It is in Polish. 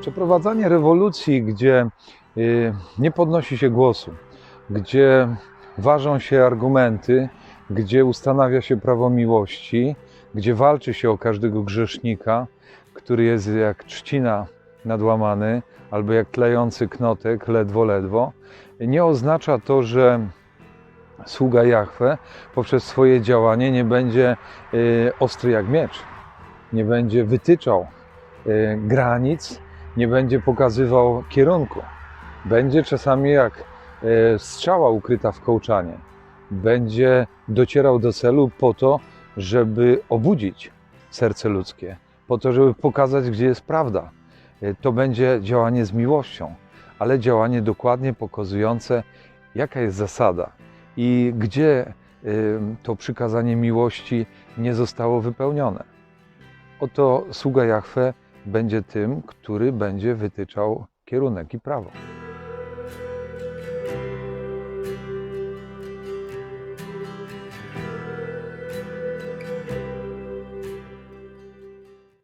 Przeprowadzanie rewolucji, gdzie y, nie podnosi się głosu, gdzie ważą się argumenty, gdzie ustanawia się prawo miłości, gdzie walczy się o każdego grzesznika, który jest jak trzcina nadłamany, albo jak tlejący knotek, ledwo, ledwo, nie oznacza to, że sługa Jahwe poprzez swoje działanie nie będzie y, ostry jak miecz, nie będzie wytyczał y, granic, nie będzie pokazywał kierunku. Będzie czasami jak y, strzała ukryta w kołczanie. Będzie docierał do celu po to, żeby obudzić serce ludzkie, po to, żeby pokazać, gdzie jest prawda. Y, To będzie działanie z miłością, ale działanie dokładnie pokazujące, jaka jest zasada i gdzie y, to przykazanie miłości nie zostało wypełnione. Oto sługa Jahwe będzie tym, który będzie wytyczał kierunek i prawo.